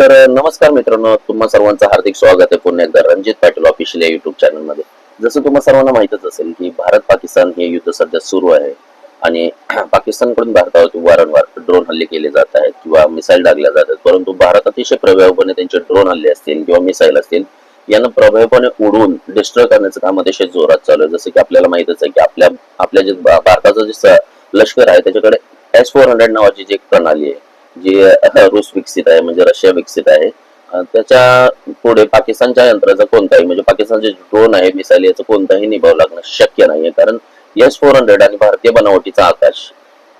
तर नमस्कार मित्रांनो तुम्हा सर्वांचं हार्दिक स्वागत आहे पुन्हा एकदा रणजित पाटील ऑफिशियल या युट्यूब चॅनलमध्ये. जसं तुम्हा सर्वांना माहितच असेल की भारत पाकिस्तान हे युद्ध सध्या सुरू आहे आणि पाकिस्तानकडून भारतावरती वारंवार ड्रोन हल्ले केले जात आहेत किंवा मिसाईल डागल्या जातात परंतु भारत अतिशय प्रभावीपणे त्यांचे ड्रोन हल्ले असतील किंवा मिसाईल असतील यांना प्रभावीपणे उडवून डिस्ट्रॉय करण्याचं काम अतिशय जोरात चालू आहे. जसं की आपल्याला माहितच आहे की आपल्या आपल्या जे भारताचं जे लष्कर आहे त्याच्याकडे एस फोर हंड्रेड नावाची जी एक प्रणाली आहे जी रूस विकसित आहे म्हणजे रशिया विकसित आहे त्याच्या पुढे पाकिस्तानच्या यंत्राचा कोणताही म्हणजे पाकिस्तानचे ड्रोन आहे मिसाईल याचं कोणताही निभाव लागणं शक्य नाहीये. कारण एस फोर हंड्रेड आणि भारतीय बनावटीचा आकाश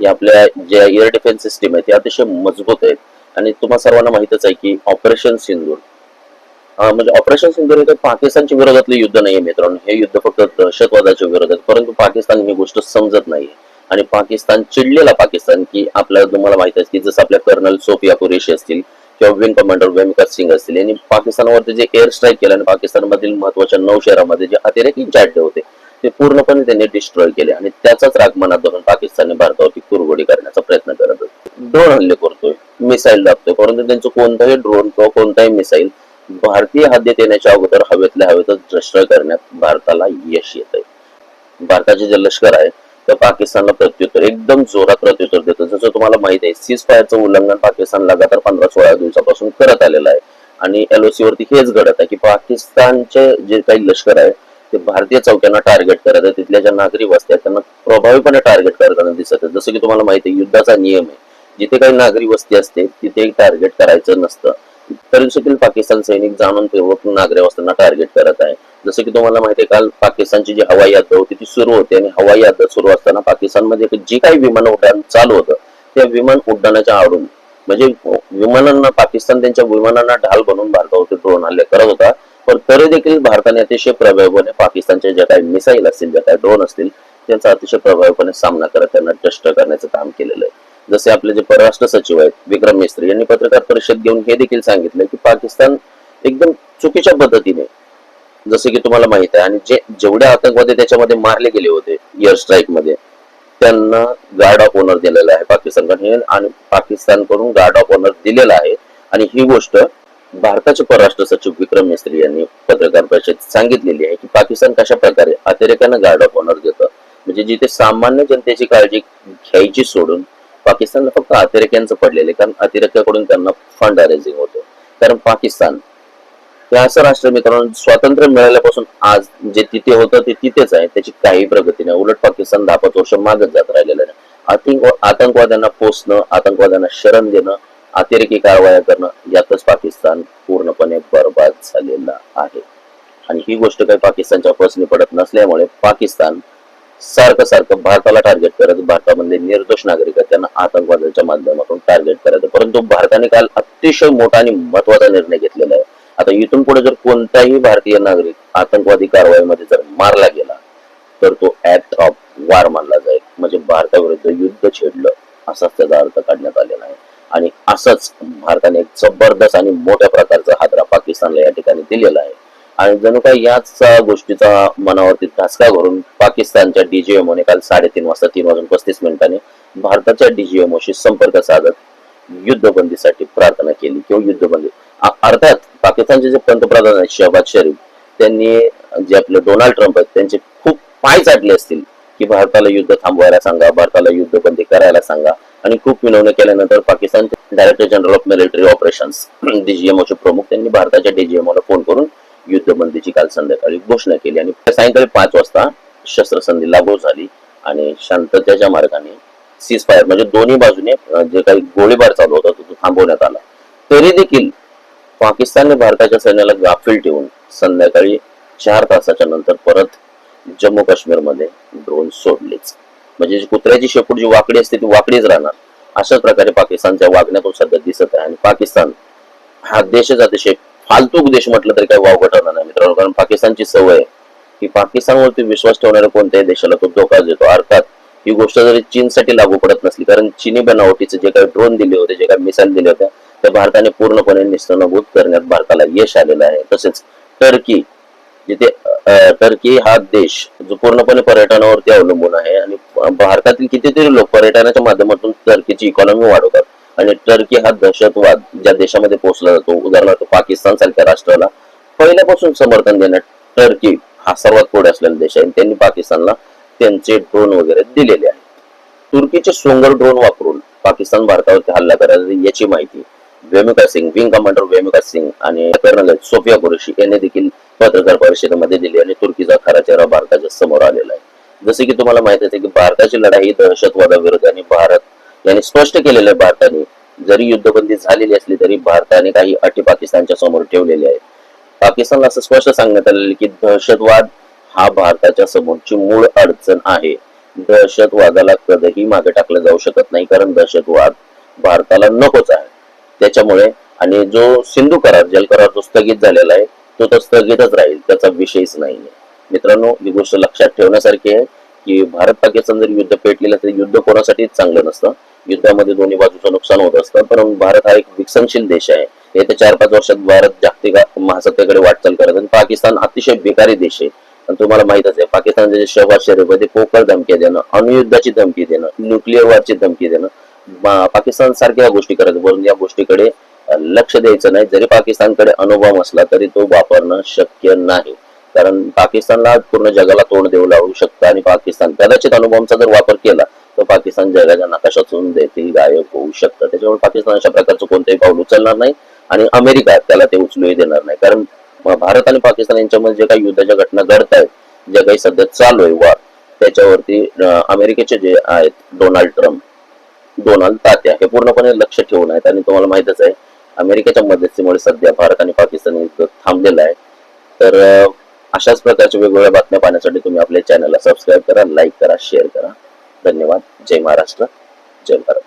या आपल्या ज्या एअर डिफेन्स सिस्टीम आहे ते अतिशय मजबूत आहेत आणि तुम्हा सर्वांना माहितच आहे की ऑपरेशन सिंदूर म्हणजे ऑपरेशन सिंधूर हे पाकिस्तानच्या विरोधातले युद्ध नाहीये मित्रांनो. हे युद्ध फक्त दहशतवादाच्या विरोधात परंतु पाकिस्तान ही गोष्ट समजत नाहीये. आणि पाकिस्तान चिडलेला पाकिस्तान की आपल्याला तुम्हाला माहीत आहे की जसं आपल्या कर्नल सोफिया कुरेशी असतील किंवा विंग कमांडर वेमिका सिंग असतील यांनी पाकिस्तानवरती जे एअर स्ट्राईक केलं आणि पाकिस्तानमधील महत्त्वाच्या नऊ शहरामध्ये जे अतिरेकी जाड्डे होते ते पूर्णपणे त्यांनी डिस्ट्रॉय केले आणि त्याचाच राग मनात धरून पाकिस्तानने भारतावरती कुरगोडी करण्याचा प्रयत्न करत ड्रोन हल्ले करतोय मिसाईल दाबतोय परंतु त्यांचं कोणताही ड्रोन किंवा कोणताही मिसाईल भारतीय हद्दीत येण्याच्या अगोदर हवेतल्या हवेतच डिस्ट्रॉय करण्यात भारताला यश येत आहे भारताचे जे लष्कर आहे तर पाकिस्तानला प्रत्युत्तर एकदम जोरात प्रत्युत्तर देतं जसं तुम्हाला माहीत आहे सीज फायरचं उल्लंघन पाकिस्तान लगातार पंधरा सोळा दिवसापासून करत आलेलं आहे. आणि एलओसी वरती हेच घडत आहे की पाकिस्तानचे जे काही लष्कर आहे ते भारतीय चौक्यांना टार्गेट करत आहे. तिथल्या ज्या नागरी वस्त्या आहेत त्यांना प्रभावीपणे टार्गेट करताना दिसत आहे जसं की तुम्हाला माहिती आहे युद्धाचा नियम आहे. जिथे काही नागरी वस्ती असते तिथे टार्गेट करायचं नसतं. तरी सुद्धा पाकिस्तान सैनिक जाणूनपूर्वक नागरी वस्त्यांना टार्गेट करत आहे. जसं की तुम्हाला माहिती आहे काल पाकिस्तानची जी हवाई यात्रा होती ती सुरू होती आणि हवाई यात्रा सुरू असताना पाकिस्तानमध्ये जे काही विमान उड्डाण चालू होतं त्या विमान उड्डाणाच्या आडून म्हणजे विमानांना पाकिस्तान त्यांच्या विमानांना ढाल बनवून भारतावरती ड्रोन हल्ले करत होता. पण तरी देखील भारताने अतिशय प्रभावीपणे पाकिस्तानच्या ज्या काही मिसाईल असतील ज्या काही ड्रोन असतील त्यांचा अतिशय प्रभावीपणे सामना करत त्यांना नष्ट करण्याचं काम केलेलं आहे. जसे आपले जे परराष्ट्र सचिव आहेत विक्रम मिस्त्री यांनी पत्रकार परिषद घेऊन हे देखील सांगितलं की पाकिस्तान एकदम चुकीच्या पद्धतीने जसे की तुम्हाला माहीत आहे. आणि जे जेवढे आतंकवादी त्याच्यामध्ये मारले गेले होते एअर स्ट्राईकमध्ये त्यांना गार्ड ऑफ ऑनर दिलेला आहे पाकिस्तानकडे आणि पाकिस्तानकडून गार्ड ऑफ ऑनर दिलेला आहे. आणि ही गोष्ट भारताचे परराष्ट्र सचिव विक्रम मिस्त्री यांनी पत्रकार परिषदेत सांगितलेली आहे की पाकिस्तान कशा प्रकारे अतिरेक्यांना गार्ड ऑफ ऑनर देतं. म्हणजे जिथे सामान्य जनतेची काळजी घ्यायची सोडून पाकिस्तानला फक्त अतिरेक्यांचं पडलेले कारण अतिरेक्याकडून त्यांना फंड अरेंजिंग होतं. कारण पाकिस्तान हे असं राष्ट्र मित्रांनो स्वातंत्र्य मिळाल्यापासून आज जे तिथे होतं ते तिथेच आहे. त्याची काही प्रगती नाही. उलट पाकिस्तान दहा पाच वर्ष मागत जात राहिलेलं आहे आतंक आतंकवाद्यांना पोचणं आतंकवाद्यांना शरण देणं अतिरेकी कारवाया करणं यातच पाकिस्तान पूर्णपणे बर्बाद झालेला आहे. आणि ही गोष्ट काही पाकिस्तानच्या पसनी पडत नसल्यामुळे पाकिस्तान सारखं सारखं भारताला टार्गेट करत भारतामधले निर्दोष नागरिक त्यांना आतंकवादाच्या माध्यमातून टार्गेट करत परंतु भारताने काल अतिशय मोठा आणि महत्त्वाचा निर्णय घेतलेला आहे. आता इथून पुढे जर कोणताही भारतीय नागरिक आतंकवादी कारवाईमध्ये जर मारला गेला तर तो ऍक्ट ऑफ वार मानला जाईल. म्हणजे भारताविरुद्ध युद्ध छेडलं असाच त्याचा अर्थ काढण्यात आलेला आहे. आणि असंच भारताने एक जबरदस्त आणि मोठ्या प्रकारचा हादरा पाकिस्तानला या ठिकाणी दिलेला आहे. आणि जणू काय याच गोष्टीचा मनावरती धसका करून पाकिस्तानच्या डीजीएमओने काल साडेतीन वाजता तीन वाजून पस्तीस मिनिटांनी भारताच्या डीजीएमओशी संपर्क साधत युद्धबंदीसाठी प्रार्थना केली किंवा युद्धबंदी अर्थात पाकिस्तानचे जे पंतप्रधान आहेत शहबाज शरीफ त्यांनी जे आपले डोनाल्ड ट्रम्प आहेत त्यांचे खूप पाय चाटले असतील की भारताला युद्ध थांबवायला सांगा भारताला युद्धबंदी करायला सांगा. आणि खूप विनवणी केल्यानंतर Pakistan director general of military operations डीजीएमओचे प्रमुख त्यांनी भारताच्या डीजीएमओला फोन करून युद्धबंदीची काल संध्याकाळी घोषणा केली. आणि सायंकाळी पाच वाजता शस्त्रसंधी लागू झाली आणि शांततेच्या मार्गाने सीज फायर म्हणजे दोन्ही बाजूने जे काही गोळीबार चालू होता तो थांबवण्यात आला. तरी देखील पाकिस्तानने भारताच्या सैन्याला गाफील ठेवून संध्याकाळी चार तासाच्या नंतर परत जम्मू काश्मीरमध्ये ड्रोन सोडलेच. म्हणजे कुत्र्याची शेपूट जी वाकडी असते ती वाकडीच राहणार. अशाच प्रकारे पाकिस्तानच्या वागण्यातून सध्या दिसत आहे. आणि पाकिस्तान हा देशच अतिशय फालतूक देश म्हटलं तरी काही वावगट नाही मित्रांनो. कारण पाकिस्तानची सवय की पाकिस्तानवरती विश्वास ठेवणाऱ्या कोणत्याही देशाला तो धोका देतो. अर्थात ही गोष्ट जरी चीनसाठी लागू पडत नसली कारण चीनी बनावटीचे जे काही ड्रोन दिले होते जे काही मिसाईल दिले होत्या त्या भारताने पूर्णपणे निस्तनभूत करण्यात भारताला यश आलेलं आहे. तसेच टर्की जिथे टर्की हा देश जो पूर्णपणे पर्यटनावरती अवलंबून आहे आणि भारतातील कितीतरी लोक पर्यटनाच्या माध्यमातून टर्कीची इकॉनॉमी वाढवतात. आणि टर्की हा दहशतवाद ज्या देशामध्ये पोहोचला जातो उदाहरणार्थ पाकिस्तान सारख्या राष्ट्राला पहिल्यापासून समर्थन देण्यात टर्की हा सर्वात पुढे असलेला देश आहे. त्यांनी पाकिस्तानला त्यांचे ड्रोन वगैरे दिलेले आहेत तुर्कीचे सोंगर ड्रोन वापरून पाकिस्तान भारतावरती हल्ला करायचा याची माहिती वेमिका सिंग विंग कमांडर वेमिका सिंग आणि कर्नल सोफिया कुरेशी यांनी देखील पत्रकार परिषदेमध्ये दिली आणि तुर्कीचा खरा चेहरा भारताच्या समोर आलेला आहे. जसे की तुम्हाला माहिती आहे की भारताची लढाई ही दहशतवादाविरुद्ध आणि भारत यांनी स्पष्ट केलेलं आहे भारताने जरी युद्धबंदी झालेली असली तरी भारताने काही अटी पाकिस्तानच्या समोर ठेवलेल्या आहेत. पाकिस्तानला असं स्पष्ट सांगण्यात आलेलं की दहशतवाद हा भारताच्या समोरची मूळ अडचण आहे. दहशतवादाला कधीही मागे टाकलं जाऊ शकत नाही कारण दहशतवाद भारताला नकोच आहे. त्याच्यामुळे आणि जो सिंधू करार जल करार जो स्थगित झालेला आहे तो तर स्थगितच राहील त्याचा विषयच नाहीये. मित्रांनो ही गोष्ट लक्षात ठेवण्यासारखी आहे की भारत पाकिस्तान जर युद्ध पेटलेलं तर युद्ध कोणासाठीच चांगलं नसतं. युद्धामध्ये दोन्ही बाजूचं नुकसान होत असतं पण भारत हा एक विकसनशील देश आहे. येत्या चार पाच वर्षात भारत जागतिक महासत्तेकडे वाटचाल करत आणि पाकिस्तान अतिशय बेकारी देश आहे. आणि तुम्हाला माहितच आहे पाकिस्तानचे जे शहबाज ते पोकळ धमकी देणं अणुयुद्धाची धमकी देणं न्यूक्लिअर वॉरची धमकी देणं पाकिस्तान सारख्या गोष्टी करत बोलून या गोष्टीकडे लक्ष द्यायचं नाही. जरी पाकिस्तानकडे अनुभव असला तरी तो वापरणं शक्य नाही. कारण पाकिस्तानला पूर्ण जगाला तोंड देऊ लागू शकतं आणि पाकिस्तान कदाचित अनुभवांचा जर वापर केला तर पाकिस्तान जगाच्या नकाशातून देखील गायब होऊ शकतं. त्याच्यामुळे पाकिस्तान अशा प्रकारचं कोणतंही पाऊल उचलणार नाही आणि अमेरिका त्याला ते उचलूही देणार नाही. कारण भारत आणि पाकिस्तान यांच्यामध्ये जे काही युद्धाच्या घटना घडत आहेत जे काही सध्या चालू आहे वार त्याच्यावरती अमेरिकेचे जे आहेत डोनाल्ड ट्रम्प डोनाल्ड तात्या. हे पूर्णपणे लक्ष ठेवून आहेत आणि तुम्हाला माहितच आहे अमेरिकेच्या मध्यस्थीमुळे सध्या भारत आणि पाकिस्तान युद्ध थांबलेलं आहे. तर अशाच प्रकारच्या वेगवेगळ्या बातम्या पाहण्यासाठी तुम्ही आपल्या चॅनलला सबस्क्राईब करा लाईक करा शेअर करा. धन्यवाद. जय महाराष्ट्र. जय भारत.